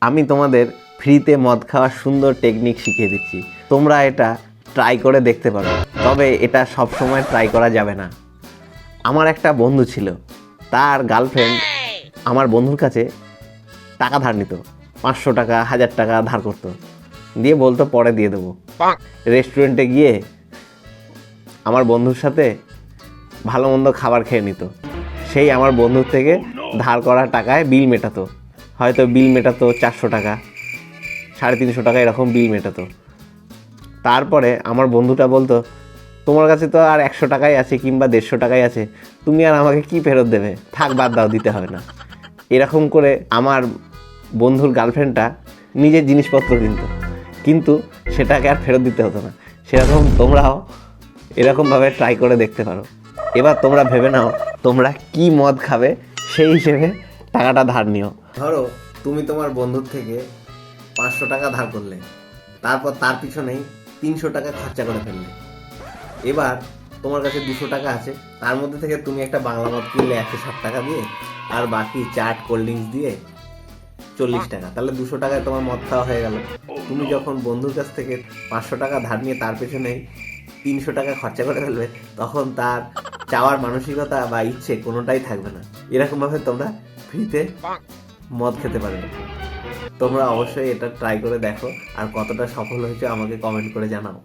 আমি তোমাদের ফ্রিতে মদ খাওয়ার সুন্দর টেকনিক শিখিয়ে দিচ্ছি। তোমরা এটা ট্রাই করে দেখতে পারো। তবে এটা সব সময় ট্রাই করা যাবে না। আমার একটা বন্ধু ছিল। তার গার্লফ্রেন্ড আমার বন্ধুর কাছে টাকা ধার নিত। পাঁচশো টাকা হাজার টাকা ধার করতো। দিয়ে বলতো পরে দিয়ে দেবো। রেস্টুরেন্টে গিয়ে আমার বন্ধুর সাথে ভালো মন্দ খাবার খেয়ে নিত। সেই আমার বন্ধুর থেকে ধার করা টাকায় বিল মেটাতো। হয়তো বিল মেটাতো চারশো টাকা, সাড়ে তিনশো টাকা এরকম বিল মেটাতো। তারপরে আমার বন্ধুটা বলতো, তোমার কাছে তো আর একশো টাকাই আছে কিংবা দেড়শো টাকাই আছে, তুমি আর আমাকে কি ফেরত দেবে? থাক, বাদ দাও, দিতে হবে না। এরকম করে আমার বন্ধুর গার্লফ্রেন্ডটা নিজের জিনিসপত্র কিনতো। কিন্তু সেটাকে আর ফেরত দিতে হতো না। সেরকম তোমরাও এরকমভাবে ট্রাই করে দেখতে পারো। এবার তোমরা ভেবে নাও, তোমরা কি মদ খাবে সেই হিসেবে টাকাটা ধার নিও। ধরো, তুমি তোমার বন্ধুর থেকে পাঁচশো টাকা ধার করলে, তারপর তার পিছনেই তিনশো টাকা খরচা করে ফেললে। এবার তোমার কাছে দুশো টাকা আছে, তার মধ্যে থেকে তুমি একটা বাংলা মদ কিনলে একশো ষাট টাকা দিয়ে, আর বাকি চাট, কোল্ড ড্রিঙ্কস দিয়ে চল্লিশ টাকা। তাহলে দুশো টাকায় তোমার মদ খাওয়া হয়ে গেল। তুমি যখন বন্ধুর কাছ থেকে পাঁচশো টাকা ধার নিয়ে তার পেছনে তিনশো টাকা খরচা করে ফেলবে, তখন তার চাওয়ার মানসিকতা বা ইচ্ছে কোনোটাই থাকবে না। এরকমভাবে তোমরা ফ্রিতে মদ খেতে পারবে। তোমরা অবশ্যই এটা ট্রাই করে দেখো আর কতটা সফল হয়েছে আমাকে কমেন্ট করে জানাও।